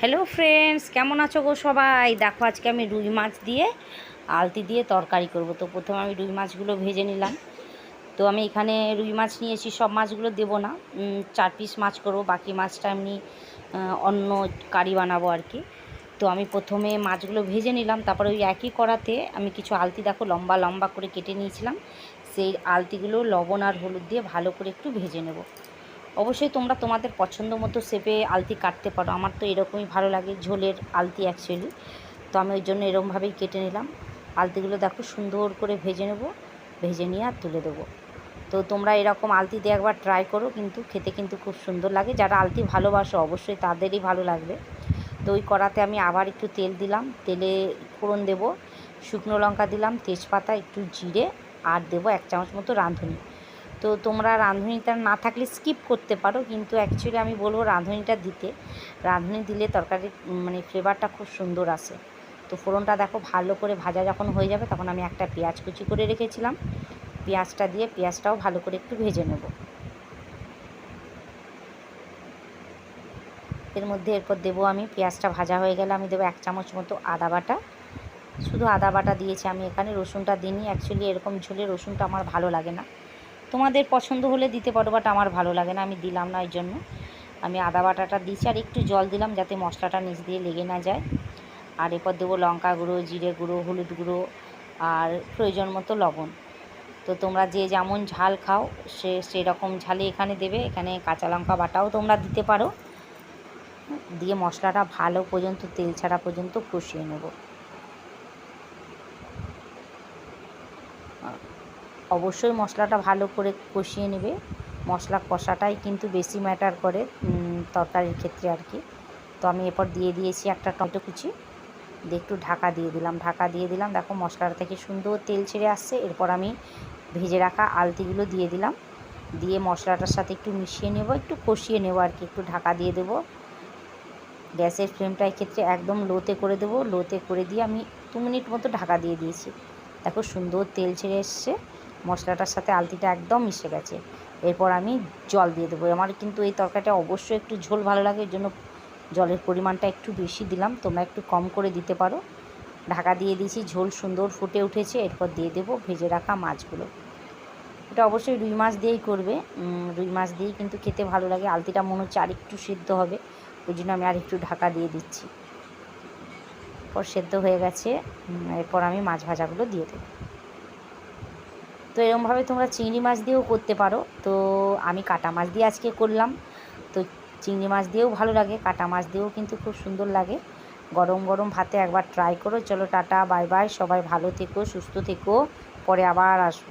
Hello friends কেমন আছো গো সবাই? দেখো, আজকে আমি রুই মাছ দিয়ে আলতি দিয়ে তরকারি করব। তো প্রথমে আমি রুই মাছগুলো ভেজে নিলাম। তো আমি এখানে রুই মাছ নিয়েছি সব মাছগুলো দেবো না। চার পিস মাছ করব, বাকি মাছটা এমনি অন্য কারি বানাবো আর কি। তো আমি প্রথমে মাছগুলো ভেজে নিলাম, তারপরে ওই একই কড়াতে আমি কিছু আলতি, দেখো, লম্বা লম্বা করে কেটে নিয়েছিলাম। সেই আলতিগুলো লবণ আর হলুদ দিয়ে ভালো করে একটু ভেজে নেব। অবশ্যই তোমরা তোমাদের পছন্দ মতো সেপে আলতি কাটতে পারো। আমার তো এরকমই ভালো লাগে ঝোলের আলতি অ্যাকচুয়ালি তো আমি ওই জন্য এরকমভাবেই কেটে নিলাম। আলতিগুলো দেখো সুন্দর করে ভেজে নেব, ভেজে নিয়ে আর তুলে দেবো। তো তোমরা এরকম আলতি দিয়ে একবার ট্রাই করো, কিন্তু খেতে কিন্তু খুব সুন্দর লাগে। যারা আলতি ভালোবাসো অবশ্যই তাদেরই ভালো লাগবে। তো ওই কড়াতে আমি আবার একটু তেল দিলাম। তেলে ফোড়ন দেব, শুকনো লঙ্কা দিলাম, তেজপাতা, একটু জিরে, আর দেবো এক চামচ মতো রাঁধুনি। তো তোমরা রাঁধুনিটা না থাকলে স্কিপ করতে পারো, কিন্তু অ্যাকচুয়ালি আমি বলব রাঁধুনিটা দিতে। রাঁধুনি দিলে তরকারির মানে ফ্লেভারটা খুব সুন্দর আসে। তো ফোড়নটা দেখো ভালো করে ভাজা যখন হয়ে যাবে তখন আমি একটা পেঁয়াজ কুচি করে রেখেছিলাম। পেঁয়াজটা দিয়ে পেঁয়াজটাও ভালো করে একটু ভেজে নেব। এর মধ্যে এরপর দেবো আমি, পেঁয়াজটা ভাজা হয়ে গেলে আমি দেবো এক চামচ মতো আদা বাটা। শুধু আদা বাটা দিয়েছি আমি এখানে, রসুনটা দিইনি। অ্যাকচুয়ালি এরকম ঝোলে রসুনটা আমার ভালো লাগে না। তোমাদের পছন্দ হলে দিতে পারো বাট আমার ভালো লাগে না, আমি দিলাম না ওই জন্য। আমি আদা বাটাটা দিয়েছি, আর একটু জল দিলাম যাতে মশলাটা নিচ দিয়ে লেগে না যায়। আর এরপর দেবো লঙ্কা গুঁড়ো, জিরে গুঁড়ো, হলুদ গুঁড়ো, আর প্রয়োজন মতো লবণ। তো তোমরা যে যেমন ঝাল খাও, সে সেরকম ঝালে এখানে দেবে, এখানে কাঁচা লঙ্কা বাটাও তোমরা দিতে পারো। দিয়ে মশলাটা ভালো পর্যন্ত, তেল ছাড়া পর্যন্ত কষিয়ে নেব। অবশ্যই মশলাটা ভালো করে কষিয়ে নেবে। মশলা কষাটাই কিন্তু বেশি ম্যাটার করে তরকারির ক্ষেত্রে আর কি। তো আমি এরপর দিয়ে দিয়েছি একটা টমেটো কুচি। দিয়ে একটু ঢাকা দিয়ে দিলাম। ঢাকা দিয়ে দিলাম। দেখো মশলাটা থেকে সুন্দর তেল ছেড়ে আসছে। এরপর আমি ভেজে রাখা আলতিগুলো দিয়ে দিলাম। দিয়ে মশলাটার সাথে একটু মিশিয়ে নেব, একটু কষিয়ে নেব আর কি। একটু ঢাকা দিয়ে দেবো। গ্যাসের ফ্লেমটা এক্ষেত্রে একদম লোতে করে দেবো। লোতে করে দিয়ে আমি দু মিনিট মতো ঢাকা দিয়ে দিয়েছি। দেখো সুন্দর তেল ছেড়ে এসছে। মশলাটার সাথে আলতিটা একদম মিশে গেছে। এরপর আমি জল দিয়ে দেবো। আমার কিন্তু এই তরকারিটা অবশ্যই একটু ঝোল ভালো লাগে এর জন্য জলের পরিমাণটা একটু বেশি দিলাম। তোমরা একটু কম করে দিতে পারো। ঢাকা দিয়ে দিয়েছি, ঝোল সুন্দর ফুটে উঠেছে। এরপর দিয়ে দেবো ভেজে রাখা মাছগুলো। এটা অবশ্যই রুই মাছ দিয়েই করবে। রুই মাছ দিয়েই কিন্তু খেতে ভালো লাগে। আলতিটা মনে হচ্ছে আর একটু সিদ্ধ হবে। ওই জন্য আমি আর একটু ঢাকা দিয়ে দিচ্ছি। এরপর সেদ্ধ হয়ে গেছে। এরপর আমি মাছ ভাজাগুলো দিয়ে দেবো। তো এরকমভাবে তোমরা চিংড়ি মাছ দিয়েও করতে পারো। তো আমি কাটা মাছ দিয়ে আজকে করলাম। তো চিংড়ি মাছ দিয়েও ভালো লাগে, কাটা মাছ দিয়েও কিন্তু খুব সুন্দর লাগে। গরম গরম ভাতে একবার ট্রাই করো। চলো টাটা বাই বাই সবাই ভালো থেকো, সুস্থ থেকো, পরে আবার আসব।